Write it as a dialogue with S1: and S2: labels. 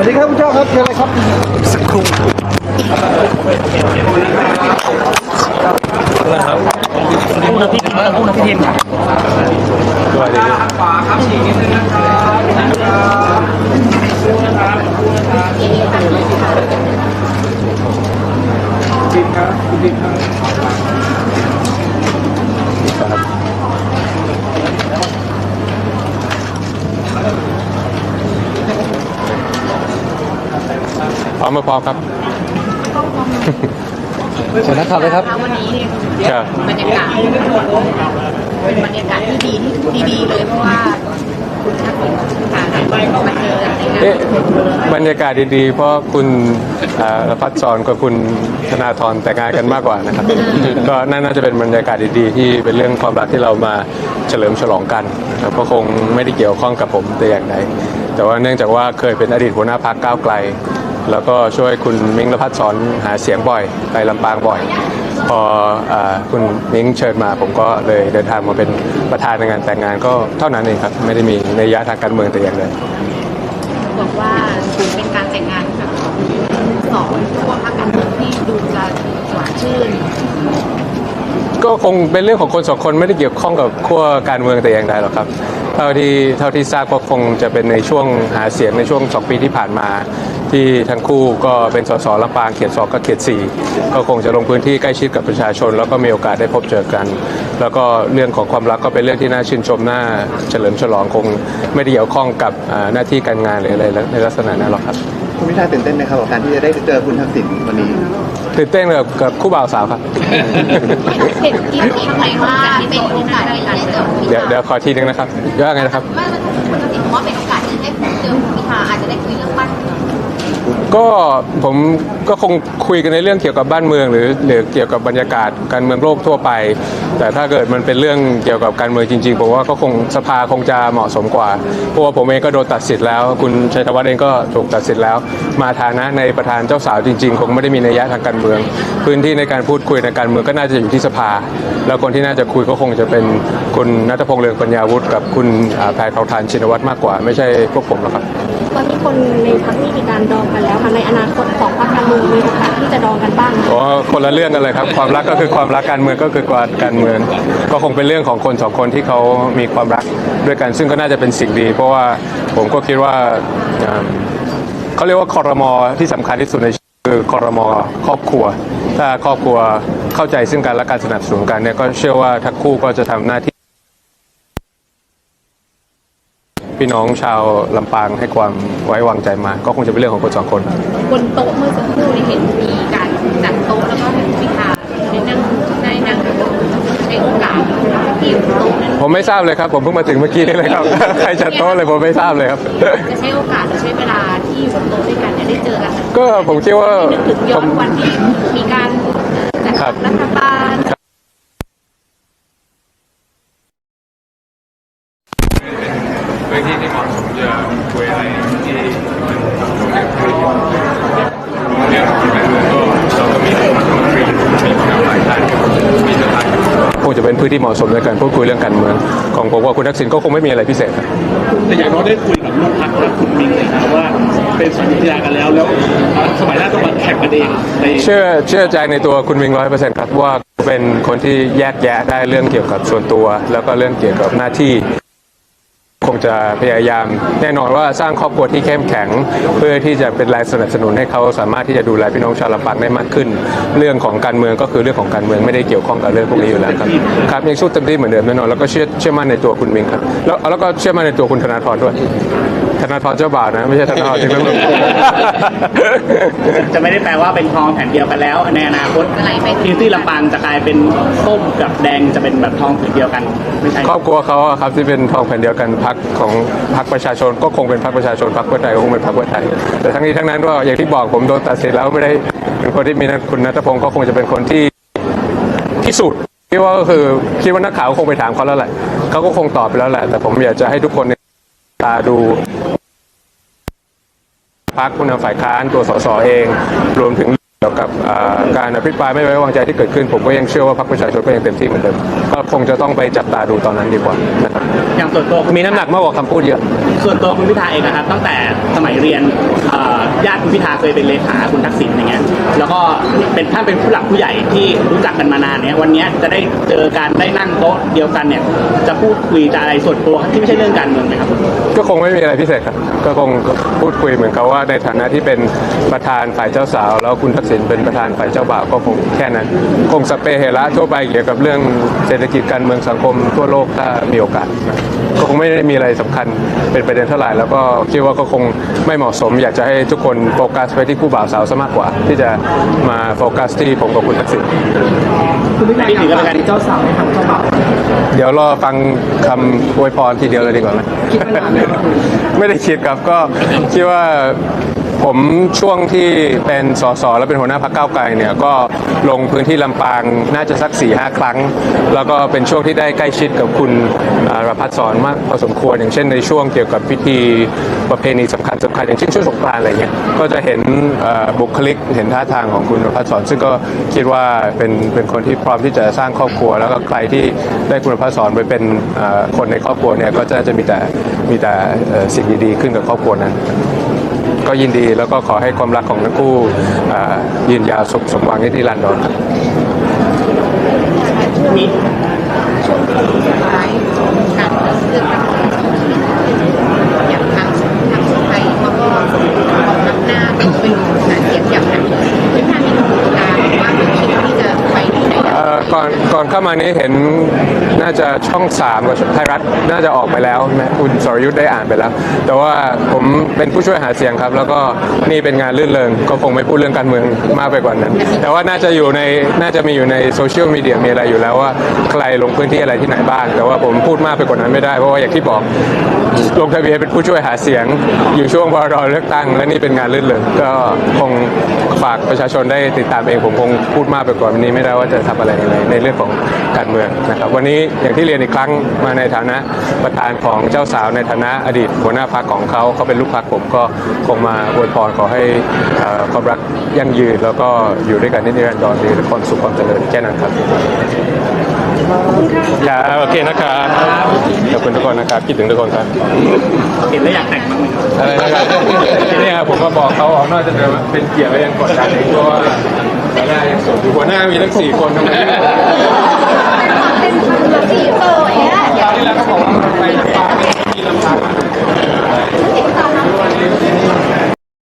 S1: วัสดีครับคุณเจ้าครับเชิญเลยครับ
S2: สักครู่นะครับคู่นะพี่ทีมคู่นะพี่ทีม
S3: ด้วยดี
S1: ดินครับคุณดินครับ
S3: พร้ อมไม่พร้อมครับ
S1: เชิญนะครับเลยครับ
S4: วันนี้เนี่ย
S3: ครับ
S4: บรรยากาศเป็นบรรยากาศที่ดีที่ดีๆเลยเพราะว่าคุณทักษิณค่ะมาเจอกันในงาน
S3: เอ๊ะบรรยากาศดีๆ เพราะคุณอ่าพัดสอนกับคุณธนาธรแต่งงานกันมากกว่านะครับ ก็น่าจะเป็นบรรยากาศดีๆ ที่เป็นเรื่องความรักที่เรามาเฉลิมฉลองกันนะครับก็คงไม่ได้เกี่ยวข้องกับผมแต่อย่างใดแต่ว่าเนื่องจากว่าเคยเป็นอดีตหัวหน้าพักก้าวไกล แล้วก็ช่วยคุณมิ้งและพัดสอนหาเสียงบ่อย ไปลำปางบ่อย พออคุณมิ้งเชิญมาผมก็เลยเดินทางมาเป็นประธานในงานแต่งงานก็เท่านั้นเองครับ ไม่ได้มีในยะทางการเมืองแต่อย่างใด
S4: บอกว่าคุณเป็นการแต่งงานกับสองพวกพรรคการเมืองที่ดูจะหวานชื่น
S3: ก็คงเป็นเรื่องของคนสองคนไม่ได้เกี่ยวข้องกับขั้วการเมืองแต่อย่างใดหรอกครับ เท่าที่เท่าที่ทราบก็คงจะเป็นในช่วงหาเสียงในช่วงสองปีที่ผ่านมา ที่ทั้งคู่ก็เป็นสสลำปางเขตสองกับเขตสี่ก็คงจะลงพื้นที่ใกล้ชิดกับประชาชน แล้วก็มีโอกาสได้พบเจอกัน แล้วก็เรื่องของความรักก็เป็นเรื่องที่น่าชื่นชมน่าเฉลิมฉลองคงไม่ได้เกี่ยวข้องกับหน้าที่การงานหรืออะไรในลักษณะนั้นหรอกครับ
S1: คุณพิธาตื่นเต้นไหมครับกับการที่จะได้เจอคุณทักษิณวันนี้
S3: ตื่นเต้นกับกับคู่บ่าวสาวครับ
S4: เห็นที่ข้างในว่าเป็นโอกาสในการเจอคุณพิ
S3: เดี๋ยว
S4: ธา
S3: เดี๋ยวขอทีนึงนะครับว่าไงนะครับ
S4: ไม่มันคุณทักษิณบอกว่าเป็นโอกาสที่ได้เจอคุณพิธาอาจจะได้คุยเรื่องบ้านเมือง
S3: ก็ผมก็คงคุยกันในเรื่องเกี่ยวกับบ้านเมือง หรือหรือเกี่ยวกับบรรยากาศการเมืองโลกทั่วไป แต่ถ้าเกิดมันเป็นเรื่องเกี่ยวกับการเมืองจริงๆผมว่าก็คงสภาคงจะเหมาะสมกว่าเพราะว่าผมเองก็โดนตัดสิทธิ์แล้ว คุณชัยธวัฒน์เองก็ถูกตัดสิทธิ์แล้ว มาฐานะในประธานเจ้าสาวจริง ๆ คงไม่ได้มีนัยยะทางการเมือง พื้นที่ในการพูดคุยในการเมืองก็น่าจะอยู่ที่สภา แล้วคนที่น่าจะคุยก็คงจะเป็นคุณนัทพงษ์เรืองปัญญาวุฒิกับคุณแพทองทานชินวัตรมากกว่า ไม่ใช่พวกผมหรอกครับ
S5: ตอนนี้คนในพักที่มีการดองกันแล้วค่ะในอนาคตของพรรคการเมืองมีโอกาสที่จะดองกันบ้างไหม
S3: อ๋อคนละเรื่องกันเลยครับ ความรักก็คือความรักการเมืองก็คือความการเมือง ก็คงเป็นเรื่องของคนสองคนที่เขามีความรักด้วยกัน ซึ่งก็น่าจะเป็นสิ่งดี เพราะว่าผมก็คิดว่าเอ่อเขาเรียกว่าคอรมอที่สำคัญที่สุดในชีวิตคือคอรมอครอบครัว ถ้าครอบครัวเข้าใจซึ่งกันและการสนับสนุนกันเนี่ยก็เชื่อว่าทั้งคู่ก็จะทำหน้าที่ พี่น้องชาวลำปางให้ความไว้วางใจมา ก็คงจะเป็นเรื่องของคนสองคน
S4: บนโต๊ะเมื่อสักครู่นี้เห็นมีการจัดโต๊ะแล้วก็ให้คุณพิธาได้นั่งได้นั่งในโอกาสที่อยู่บนโต๊ะนั้น
S3: ผมไม่ทราบเลยครับ ผมเพิ่งมาถึงเมื่อกี้นี่เลยครับ ใครจัดโต๊ะเลยผมไม่ทราบเลยครับ
S4: จะใช้โอกาสหรือใช้เวลาที่อยู่บนโต๊ะด้วยกันเนี่ยได้เจอกัน
S3: ก็ผมคิดว่า
S4: นึกถึงย้
S3: ผ
S4: อน
S3: ม
S4: วันที่มีการจัด
S3: ครับ
S4: รัฐบาล
S3: พื้นที่ที่เหมาะสมจะคุยอะไรที่มันสมเหตุผลเรื่องของการเมืองก็เราก็มีรัฐมนตรีมีคณะหลายท่านมีสภาคงจะเป็น พื้นที่เหมาะสมในการพูดคุยเรื่องการเมือง ของผมว่าคุณทักษิณก็คงไม่มีอะไรพิเศษครับ
S2: แต่อย่างน้อยได้คุยกับลูกพักและคุณมิ้งเลยนะว่าเป็นสัญญากันแล้วแล้วสมัยหน้าต้องมาแข่งกันเองใน
S3: เชื่อเชื่อใจในตัวคุณวิงร้อยเปอร์เซ็นต์ครับว่าเป็นคนที่แยกแยะได้เรื่องเกี่ยวกับส่วนตัว แล้วก็เรื่องเกี่ยวกับหน้าที่คง จะพยายามแน่นอนว่าสร้างครอบครัวที่เข้มแข็ง เพื่อที่จะเป็นแรงสนับสนุนให้เขาสามารถที่จะดูแลพี่น้องชาวลำปางได้มากขึ้น เรื่องของการเมืองก็คือเรื่องของการเมืองไม่ได้เกี่ยวข้องกับเรื่องพวกนี้อยู่แล้วครับครับยังสู้เต็มที่เหมือนเดิมแน่นอนแล้วก็เชื่อเชื่อมั่นในตัวคุณมิงครับแล้วแล้วก็เชื่อมั่นในตัวคุณธนาธรด้วย ธนาธรเจ้าบ่าวนะ ไม่ใช่ธนาธรจริงๆแล้ว
S6: จะไม่ได้แปลว่าเป็นทองแผ่นเดียวกันแล้ว ในอนาคตทีมที่ลำปางจะกลายเป็นส้มกับแดงจะเป็นแบบทองผืนเดียวกันไม่ใช่
S3: ครอบครัวเขาอะครับที่เป็นทองแผ่นเดียวกันพักของพักประชาชนก็คงเป็นพักประชาชนพักเพื่อไทยก็คงเป็นพักเพื่อไทยแต่ทั้งนี้ทั้งนั้นก็อย่างที่บอกผมโดนตัดสินแล้วไม่ได้เป็นคนที่มีนะคุณนัทพงศ์ก็คงจะเป็นคนที่ที่สุดคิดว่าก็คือคิดว่านักข่าวก็คงไปถามเขาแล้วแหละเขาก็คงตอบไปแล้วแหละ แต่ผมอยากจะให้ทุกคนเนี่ยตาดู พักผู้นำฝ่ายค้านตัวสสเอง รวมถึงเกี่ยวกับการอภิปรายไม่ไว้วางใจที่เกิดขึ้น ผมก็ยังเชื่อว่าพรรคประชาชนก็ยังเต็มที่เหมือนเดิมก็คงจะต้องไปจับตาดูตอนนั้นดีกว่านะครับ
S6: อย่างส่วนตัว
S3: มีน้ำหนักมากกว่าคำพูดเยอะ
S6: ส่วนตัวคุณพิธาเองนะครับ ตั้งแต่สมัยเรียนเอ่อญาติคุณพิธาเคยเป็นเลขาคุณทักษิณอย่างเงี้ยแล้วก็เป็นท่านเป็นผู้หลักผู้ใหญ่ที่รู้จักกันมานานเนี่ยวันเนี้ยจะได้เจอกันได้นั่งโต๊ะเดียวกันเนี่ยจะพูดคุยจะอะไรส่วนตัวที่ไม่ใช่เรื่องการเมืองไหมครับ
S3: ก็คงไม่มีอะไรพิเศษครับก็คงพูดคุยเหมือนกับว่าในฐานะที่เป็นประธานฝ่ายเจ้าสาว แล้วคุณทักษิณเป็นประธานฝ่ายเจ้าบ่าวก็คงแค่นั้น คงสเปเหระทั่วไปเกี่ยวกับเรื่องเศรษฐกิจการเมืองสังคมทั่วโลกถ้ามีโอกาสนะก็คงไม่ได้มีอะไรสำคัญเป็นประเด็นเท่าไหร่แล้วก็คิดว่าก็คงไม่เหมาะสม อยากจะให้ทุกคนโฟกัสไปที่คู่บ่าวสาวซะมากกว่า ที่จะมาโฟกัสที่ผมกับคุณทักษิณ
S6: ในที่ถือก็เป็นการเจ้าสาวให้ทำเจ้าบ่าว
S3: เดี๋ยวรอฟังคำอวยพรทีเดียวเลยดีกว่าไหมไม่ได้คิดครับก็คิดว่า ผมช่วงที่เป็นสสและเป็นหัวหน้าพรรคก้าวไกลเนี่ยก็ลงพื้นที่ลำปางน่าจะสัก4ี่ห้าครั้ง แล้วก็เป็นช่วงที่ได้ใกล้ชิดกับคุณรพัฒน์สอนมากพอสมควร อย่างเช่นในช่วงเกี่ยวกับพิธีประเพณีสำคัญสำคัญอย่างเช่นช่วงสงกรานต์อะไรเงี้ยก็จะเห็นบุคลิกเห็นท่าทางของคุณรพัฒน์สอน ซึ่งก็คิดว่าเป็นเป็นคนที่พร้อมที่จะสร้างครอบครัว แล้วก็ใครที่ได้คุณรพัฒน์สอนไปเป็นคนในครอบครัวเนี่ยก็จะจะมีแต่มีแต่สิ่งดีๆขึ้นกับครอบครัวนั้น ก็ยินดีแล้วก็ขอให้ความรักของทั้งคู่ยืนยาวสุขสมหวังที่รันดอนครับ
S6: มี
S4: ช่วงสุดอย่างทางทางไทยเขาก็ออกหน้าเป็นา
S3: มานี้เห็นน่าจะช่องสามกับไทยรัฐน่าจะออกไปแล้วใช่ไหมคุณสรยุทธ์ได้อ่านไปแล้ว แต่ว่าผมเป็นผู้ช่วยหาเสียงครับ แล้วก็นี่เป็นงานลื่นเริงก็คงไม่พูดเรื่องการเมืองมากไปกว่านั้น แต่ว่าน่าจะอยู่ในน่าจะมีอยู่ในโซเชียลมีเดียมีอะไรอยู่แล้วว่าใครลงพื้นที่อะไรที่ไหนบ้างแต่ว่าผมพูดมากไปกว่านั้นไม่ได้เพราะว่าอย่างที่บอก ลงทะเบียนเป็นผู้ช่วยหาเสียง อยู่ช่วงพอรอเลือกตั้ง และนี่เป็นงานลื่นเริงก็คงฝากประชาชนได้ติดตามเองผมคงพูดมากไปกว่านี้ไม่ได้ว่าจะทำอะไรในในเรื่องของการเมืองนะครับวันนี้อย่างที่เรียนอีกครั้งมาในฐานะประธานของเจ้าสาวในฐานะอดีตหัวหน้าพรรคของเขาเขาเป็นลูกพรรคผมก็คงมาอวยพรขอให้เอ่อความรักยั่งยืน แล้วก็อยู่ด้วยกันนิรันดรดีและความสุขความเจริญแค่นั้นครับ ครับโอเคนะครับขอบคุณทุกคนนะครับคิดถึงทุกคนครับ
S6: เห็นแล้วอยากแต่งบ้างไหมครับ
S3: อะไรนะครับเนี่ยผมก็บอกเขาออกนอกจะเป็นเกียรติและยังกดดันอีกเพราะว่าหัวหน้ายังโสดอยู่หัวหน้ามีทั้งสี่คนทำไม
S5: เป็นคนละสี่เออเอ๊ะ
S3: คราวที่แล้วเขาบอกว่าไปลำปาง